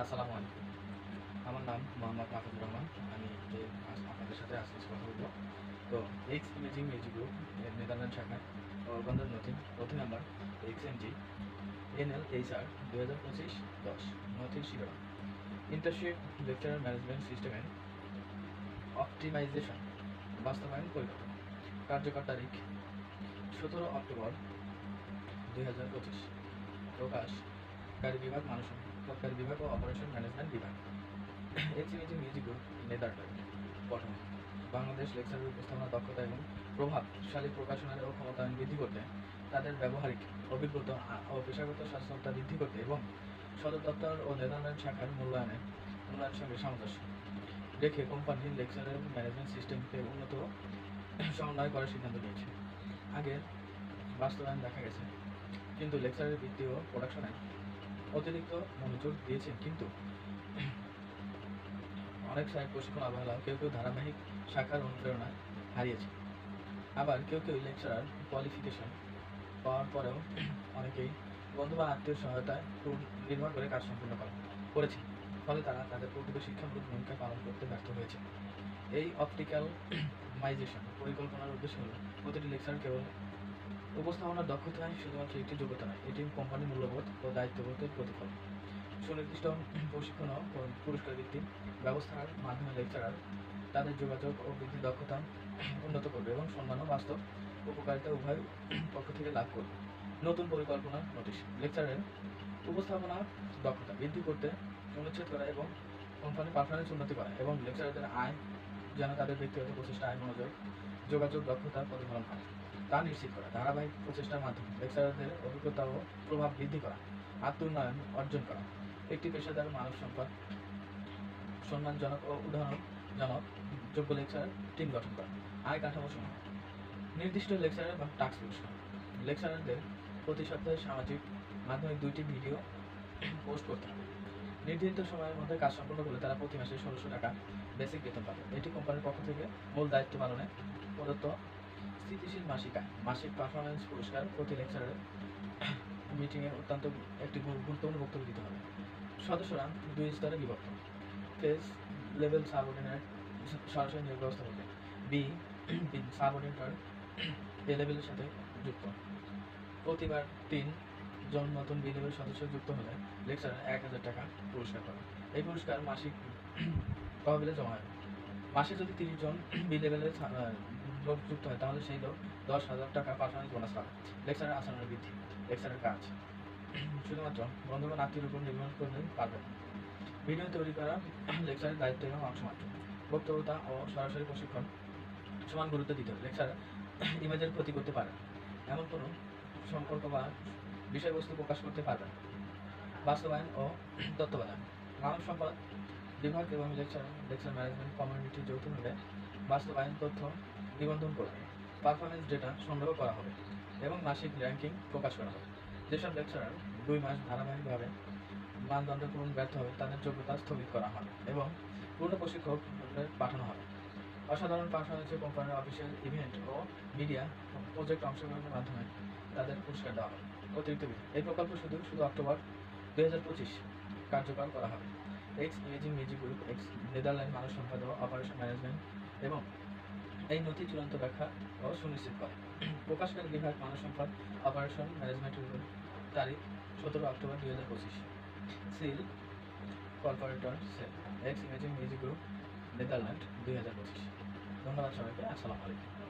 আসসালামু আলাইকুম। আমার নাম মোহাম্মদ মাহফুজুর রহমান। আমি আপনাদের সাথে আজকে কথা বলব তো এক্স ইমেজিং মিউজিক গ্রুপ এর নেদারল্যান্ড শাখায় অরবন্দর নথি নথি number X M G N L H R দু হাজার পঁচিশ দশ, নথির শিরোনাম। ইন্টারশিপ লেকচারার ম্যানেজমেন্ট সিস্টেমের অপটিমাইজেশন বাস্তবায়ন পরিকল্পনা। কার্যকর তারিখ, সতেরো অক্টোবর, দুই হাজার পঁচিশ। প্রকাশ কারি বিভাগ মানুষ সরকারি বিভাগ ও অপারেশন ম্যানেজমেন্ট বিভাগ। এক্সিবিটি মিউজিক গ্রুপ নেদারল্যান্ড। গঠন বাংলাদেশ লেকচারের উপস্থাপনা দক্ষতা এবং প্রভাবশালী প্রকাশনার ও ক্ষমতায়ন বৃদ্ধি করতে, তাদের ব্যবহারিক অভিজ্ঞতা ও পেশাগত স্বাস্থ্যতা বৃদ্ধি করতে এবং সদর দপ্তর ও নেদারল্যান্ড শাখার মূল্যায়নে উন্নয়নের সঙ্গে সামঞ্জস্য। রেখে কোম্পানির লেকচারের ম্যানেজমেন্ট সিস্টেমকে উন্নত সমন্বয় করার সিদ্ধান্ত নিয়েছে। আগে বাস্তবায়ন দেখা গেছে। কিন্তু লেকচারের বৃত্তি ও প্রোডাকশনে অতিরিক্ত মনোযোগ দিয়েছেন, কিন্তু অনেক সাইট প্রশিক্ষণ অবহেলা কেউ কেউ ধারাবাহিক শাখার অনুপ্রেরণা হারিয়েছে আবার কেউ কেউ লেকচারার কোয়ালিফিকেশন পাওয়ার পরেও অনেকেই বন্ধু বা আত্মীয় সহায়তায় নির্ভর করে কাজ সম্পূর্ণ করে করেছে ফলে তারা তাদের প্রকৃত শিক্ষামূলক ভূমিকা পালন করতে ব্যর্থ হয়েছে। এই অপটিক্যাল মাইজেশন পরিকল্পনার উদ্দেশ্য হল, প্রতিটি লেকচার কেবল উপস্থাপনার দক্ষতায় শুধুমাত্র একটি যোগ্যতা নয়, এটি কোম্পানির মূল্যবোধ ও দায়িত্ববোধের প্রতিফল। সুনির্দিষ্ট প্রশিক্ষণ ও পুরস্কার ভিত্তিক ব্যবস্থার মাধ্যমে লেকচারার তাদের যোগাযোগ ও বৃদ্ধি দক্ষতা উন্নত করবে এবং সম্মান ও বাস্তব উপকারিতা উভয় পক্ষ থেকে লাভ করবে। নতুন পরিকল্পনা নোটিশ। লেকচারের উপস্থাপনা দক্ষতা বৃদ্ধি করতে অনুচ্ছেদ করা এবং কোম্পানি পারফরমেন্স উন্নতি করা এবং লেকচারারদের আয় যেন তাদের ব্যক্তিগত প্রচেষ্টা আয় মনোযোগ, যোগাযোগ দক্ষতা প্রতিফলন হয়। তা নিশ্চিত করা। ধারাবাহিক প্রচেষ্টার মাধ্যমে লেকচারারদের অভিজ্ঞতা ও প্রভাব বৃদ্ধি করা আত্ম উন্নয়ন অর্জন করা। একটি পেশাদার মানব সম্পদ সম্মানজনক ও উদাহরণজনক যোগ্য লেকচার টিম গঠন করা। আয় কাঠামো সমূহ নির্দিষ্ট লেকচারার বা টাস্ক পুরস্কার লেকচারারদের প্রতি সপ্তাহে সামাজিক মাধ্যমে দুইটি ভিডিও পোস্ট করতে হবে। নির্ধারিত সময়ের মধ্যে কাজ সম্পন্ন করলে তারা প্রতি মাসে ষোলোশো টাকা বেসিক বেতন পাবে। এটি কোম্পানির পক্ষ থেকে মূল দায়িত্ব পালনে প্রদত্ত স্থিতিশীল মাসিক মাসিক পারফরমেন্স পুরস্কার প্রতি লেকচারের মিটিংয়ে অত্যন্ত একটি গুরু- গুরুত্বপূর্ণ বক্তব্য দিতে হবে। সদস্যরা দুই স্তরে বিভক্ত। ফেস লেভেল সাবঅর্ডিনেট সরাসরি নিয়োগ ব্যবস্থা করবে বি সাবঅর্ডিনেটর এ লেভেলের সাথে যুক্ত। প্রতিবার তিন জন নতুন বি লেভেল সদস্য যুক্ত হলে লেকচার এক হাজার টাকা পুরস্কার পাবে। এই পুরস্কার মাসিক তহবিলে জমা হয়। মাসে যদি তিরিশ জন বি লেভেলের লোক যুক্ত হয়, তাহলে সেই লোক দশ হাজার টাকা পারফরমেন্স বোনাস পাবে। লেকচারের আসানোর বৃদ্ধি লেকচারের কাজ। শুধুমাত্র বন্ধুবান আত্মীয়ের উপর নির্ভর করলে পারবে ভিডিও তৈরি করা লেকচারের দায়িত্ব এবং অংশ মাত্র বক্তব্যতা ও সরাসরি প্রশিক্ষণ সমান গুরুত্ব দিতে হবে। লেকচার ইমেজের ক্ষতি করতে পারে এমন কোনো সম্পর্ক বা বিষয়বস্তু প্রকাশ করতে পারবে বাস্তবায়ন ও তত্ত্বাবধান। মানব সম্পদ বিভাগ এবং লেকচার লেকচার ম্যানেজমেন্ট কমিউনিটি যৌথভাবে বাস্তবায়ন তথ্য নিবন্ধন করবে। পারফরমেন্স ডেটা সংগ্রহ করা হবে এবং মাসিক র্যাঙ্কিং প্রকাশ করা হবে। যেসব লেকচারার দুই মাস ধারাবাহিকভাবে মানদণ্ড পূরণ ব্যর্থ হবে তাদের যোগ্যতা স্থগিত করা হবে এবং পূর্ণ প্রশিক্ষক পাঠানো হবে। অসাধারণ পারফরমেন্সে কোম্পানির অফিসিয়াল ইভেন্ট ও মিডিয়া প্রজেক্ট অংশগ্রহণের মাধ্যমে তাদের পুরস্কার দেওয়া হবে। অতিরিক্ত এই প্রকল্প শুধু শুধু অক্টোবর দুই হাজার পঁচিশ কার্যকর করা হবে। X imaging music group X Netherland মানব সম্পদ ও অপারেশন ম্যানেজমেন্ট এবং এই নথি চূড়ান্ত ব্যাখ্যা ও সুনিশ্চিত করে। প্রকাশকারী বিভাগ মানব সম্পদ অপারেশন ম্যানেজমেন্টের তারিখ সতেরো অক্টোবর দুই হাজার পঁচিশ। Seal corporator cell X imaging music group Netherland দুই হাজার পঁচিশ। ধন্যবাদ সবাইকে, আসসালামু আলাইকুম।